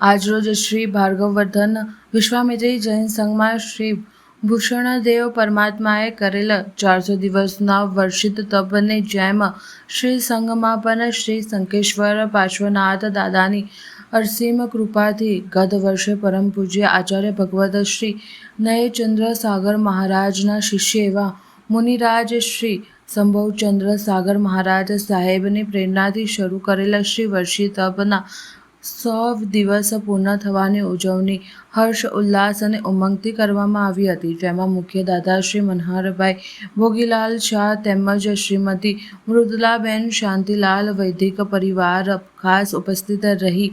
આજરોજ શ્રી ભાર્ગવવર્ધન વિશ્વામિત્રી જૈન સંઘમાં શ્રી ભૂષણદેવ પરમાત્માએ કરેલ ચારસો દિવસના વર્ષિત તપને જેમ શ્રી સંઘમાં પણ શ્રી શંકેશ્વર પાર્શ્વનાથ દાદાની અરસીમ કૃપાથી ગત વર્ષે પરમ પૂજ્ય આચાર્ય ભગવત શ્રી નયચંદ્ર સાગર મહારાજના શિષ્ય એવા મુનિરાજ શ્રી સંભવચંદ્ર સાગર મહારાજ સાહેબની પ્રેરણાથી શરૂ કરેલા શ્રી વર્ષી તપના સો દિવસ પૂર્ણ થવાની ઉજવણી, હર્ષ, ઉલ્લાસ અને ઉમંગથી કરવામાં આવી હતી, જેમાં મુખ્ય દાદા શ્રી મનહરભાઈ ભોગીલાલ શાહ તેમજ શ્રીમતી મૃદલાબેન શાંતિલાલ વૈદિક પરિવાર ખાસ ઉપસ્થિત રહી,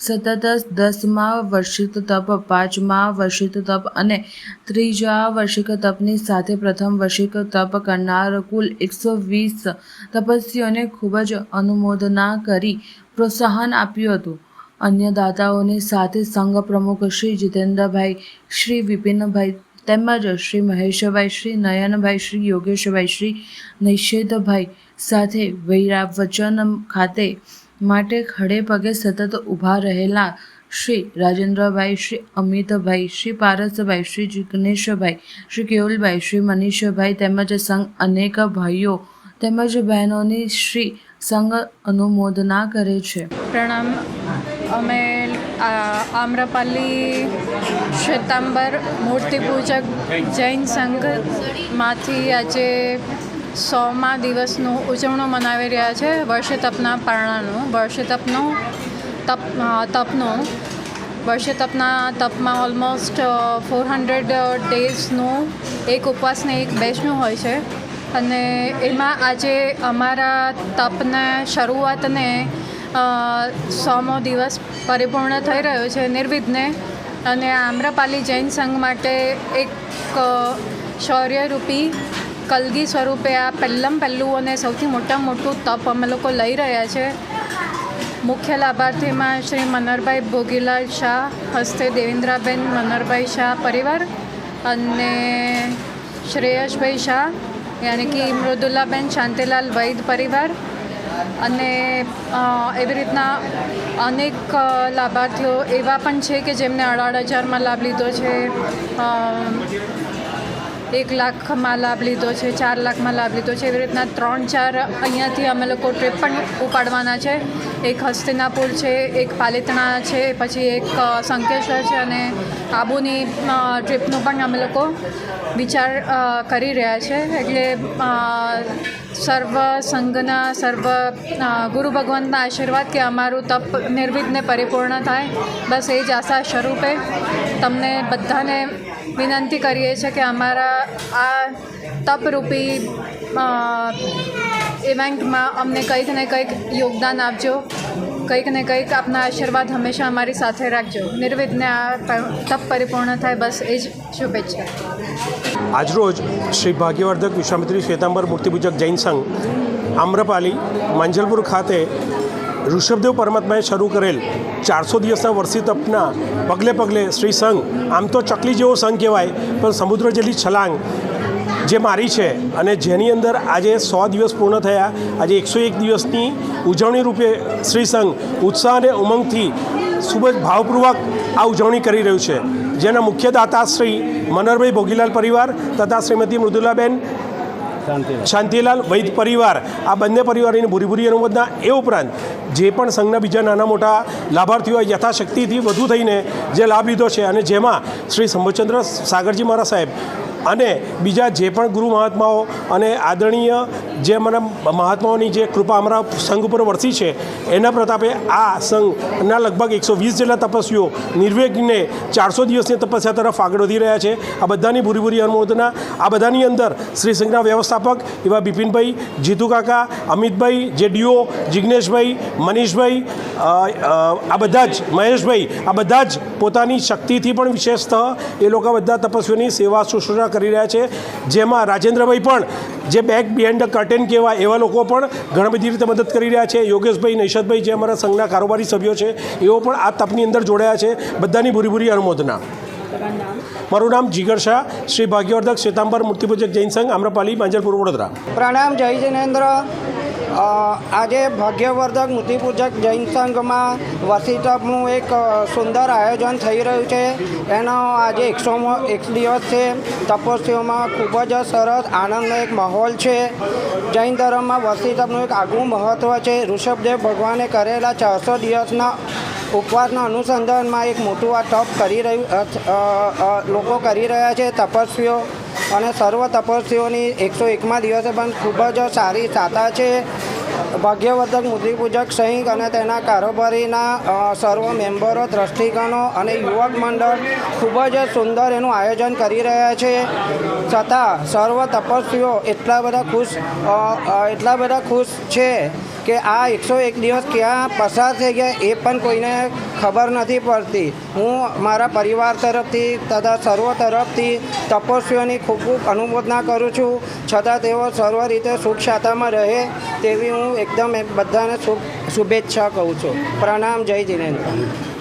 સતત દસમા વર્ષિત તપ, પાંચમા વર્ષિત તપ અને ત્રીજા વર્ષિક તપની સાથે પ્રથમ વર્ષિક તપ કરનાર કુલ એકસો વીસ તપસ્વીઓને ખૂબ જ અનુમોદના કરી પ્રોત્સાહન આપ્યું હતું. અન્ય દાતાઓની સાથે સંઘ પ્રમુખ શ્રી જીતેન્દ્રભાઈ, શ્રી વિપિનભાઈ તેમજ શ્રી મહેશભાઈ, શ્રી નયનભાઈ, શ્રી યોગેશભાઈ, શ્રી નિષેધભાઈ સાથે વૈરા વચન ખાતે માટે ખડે પગે સતત ઊભા રહેલા શ્રી રાજેન્દ્રભાઈ, શ્રી અમિતભાઈ, શ્રી પારસભાઈ, શ્રી જિગ્નેશભાઈ, શ્રી કેવલભાઈ, શ્રી મનીષભાઈ તેમજ સંઘ અનેક ભાઈઓ તેમજ બહેનોની શ્રી સંઘ અનુમોદના કરે છે. પ્રણામ. અમે આમ્રપાલી શ્વેતાંબર મૂર્તિ પૂજક જૈન સંઘમાંથી આજે સોમા દિવસનું ઉજવણું મનાવી રહ્યા છે. વર્ષે તપના પારણાનું વર્ષે તપનું તપ તપનો વર્ષે તપના તપમાં ઓલમોસ્ટ ફોર હંડ્રેડ ડેઝનું એક ઉપવાસને એક બેચનું હોય છે. અને એમાં આજે અમારા તપને શરૂઆતને સોમો દિવસ પરિપૂર્ણ થઈ રહ્યો છે નિર્વિઘ્ને. અને આમ્રપાલી જૈન સંઘ માટે એક શૌર્યરૂપી કલગી સ્વરૂપે આ પહેલમ પહેલું અને સૌથી મોટામાં મોટું તપ અમે લોકો લઈ રહ્યા છે. મુખ્ય લાભાર્થીમાં શ્રી મનરભાઈ ભોગીલાલ શાહ, હસ્તે દેવેન્દ્રાબેન મનરભાઈ શાહ પરિવાર અને શ્રેયસભાઈ શાહ, યાની કે મૃદુલાબેન શાંતિલાલ વૈદ પરિવાર અને એવી રીતના અનેક લાભાર્થીઓ એવા પણ છે કે જેમને અઢાર હજારમાં લાભ લીધો છે. એક લાખમાં લાભ લીધો છે, ચાર લાખમાં લાભ લીધો છે. એવી રીતના ત્રણ, ચાર અહીંયાથી અમે લોકો ટ્રીપ પણ ઉપાડવાના છે. એક હસ્તિનાપુર છે, એક પાલિતણા છે, પછી એક સંકેશ્વર છે અને આબુની ટ્રીપનું પણ અમે લોકો વિચાર કરી રહ્યા છે. એટલે સર્વ સંઘના, સર્વ ગુરુ ભગવાનના આશીર્વાદ કે અમારું તપ નિર્વિઘ્ને પરિપૂર્ણ થાય. બસ એ જ આશા સ્વરૂપે તમને બધાને વિનંતી કરીએ છીએ કે અમારા આ તપરૂપી ઇવેન્ટમાં અમને કંઈક ને કંઈક યોગદાન આપજો. કંઈક ને કંઈક આપના આશીર્વાદ હંમેશા અમારી સાથે રાખજો. નિર્વિઘ્ને આ તપ પરિપૂર્ણ થાય. બસ એ જ શુભેચ્છા. આજરોજ શ્રી ભાગ્યવર્ધક વિશ્વામિત્રી શ્વેતાંબર મૂર્તિપૂજક જૈન સંઘ આમ્રપાલી, માંજલપુર ખાતે ઋષભદેવ પરમાત્માએ શરૂ કરેલ ચારસો દિવસના વર્ષી તપના પગલે પગલે શ્રી સંઘ, આમ તો ચકલી જેવો સંઘ કહેવાય, પણ સમુદ્ર જેટલી છલાંગ જે મારી છે અને જેની અંદર આજે સો દિવસ પૂર્ણ થયા, આજે એકસો એક દિવસની ઉજવણી રૂપે શ્રી સંઘ ઉત્સાહ અને ઉમંગથી ખૂબ જ ભાવપૂર્વક આ ઉજવણી કરી રહ્યું છે. જેના મુખ્ય દાતા શ્રી મનરભાઈ ભોગીલાલ પરિવાર તથા શ્રીમતી મૃદુલાબેન શાંતિલાલ. વૈદ પરિવાર, આ બંને પરિવારની ભૂરી ભૂરી અનુમોદના એ ઉપરાંત જે પણ સંઘના બીજા નાના મોટા લાભાર્થીઓ યથાશક્તિથી વધુ થઈને જે લાભ લીધો છે અને જેમાં શ્રી શંભુચંદ્ર સાગરજી મહારાજ સાહેબ અને બીજા જે પણ ગુરુ મહાત્માઓ અને આદરણીય જે અમારા મહાત્માઓની જે કૃપા અમારા સંઘ ઉપર વરસી છે, એના પ્રતાપે આ સંઘના લગભગ એકસો વીસ જેટલા તપસ્વીઓ નિર્વેગને ચારસો દિવસની તપસ્યા તરફ આગળ વધી રહ્યા છે. આ બધાની ભૂરી ભૂરી અનુમોદના આ બધાની અંદર શ્રી સંઘના વ્યવસ્થાપક એવા બિપિનભાઈ, જીતુ કાકા, અમિતભાઈ, જે ડીઓ જિજ્ઞેશભાઈ મનીષભાઈ આ બધા જ, મહેશભાઈ, આ બધા જ પોતાની શક્તિથી પણ વિશેષતઃ એ લોકો બધા તપસ્વીઓની સેવા શુશ્રૂષા કરી રહ્યા છે. જેમાં રાજેન્દ્રભાઈ પણ જે બેક બિહાઇન્ડ ધ કર્ટેન કહેવાય એવા લોકો પણ ઘણી બધી રીતે મદદ કરી રહ્યા છે. યોગેશભાઈ નૈષદભાઈ જે અમારા સંઘના કારોબારી સભ્યો છે, એઓ પણ આ તપની અંદર જોડાયા છે. બધાની ભૂરી ભૂરી અનુમોદના. મારું નામ જીગર શાહ, શ્રી ભાગ્યવર્ધક શ્વેતાંબર મૂર્તિપૂજક જૈન સંઘ, આમ્રપાલી, માંજલપુર, વડોદરા. પ્રણામ, જય જિનેન્દ્ર. આજે ભાગ્યવર્ધક મૂર્તિપૂજક જૈન સંઘમાં વસીતપનું એક સુંદર આયોજન થઈ રહ્યું છે. એનો આજે એકસોમો, એક દિવસ છે. તપસ્વીઓમાં ખૂબ જ સરસ આનંદનો એક માહોલ છે. જૈન ધર્મમાં વસીતપનું એક આગવું મહત્ત્વ છે. ઋષભદેવ ભગવાને કરેલા ચારસો દિવસના ઉપવાસના અનુસંધાનમાં એક મોટું આ તપ કરી રહ્યું લોકો કરી રહ્યા છે. તપસ્વીઓ અને સર્વ તપસ્વીઓની એકસો એકમાં દિવસે પણ ખૂબ જ સારી સાતા છે. ભાગ્યવર્ધક મૂર્તિપૂજક સંઘ અને તેના કારોબારીના સર્વ મેમ્બરો ટ્રસ્ટીગણો અને યુવક મંડળ ખૂબ જ સુંદર એનું આયોજન કરી રહ્યા છે. છતાં સર્વ તપસ્વીઓ એટલા બધા ખુશ એટલા બધા ખુશ છે કે આ એકસો એક દિવસ ક્યાં પસાર થઈ ગયા એ પણ કોઈને ખબર નથી પડતી. હું મારા પરિવાર તરફથી તથા સર્વ તરફથી તપસ્વીઓની ખૂબ ખૂબ અનુમોદના કરું છું. છતાં તેઓ સર્વ રીતે સુખ શાતામાં રહે તેવી હું એકદમ બધાને શુભ શુભેચ્છા કહું છું. પ્રણામ, જય જિનેન્દ્ર.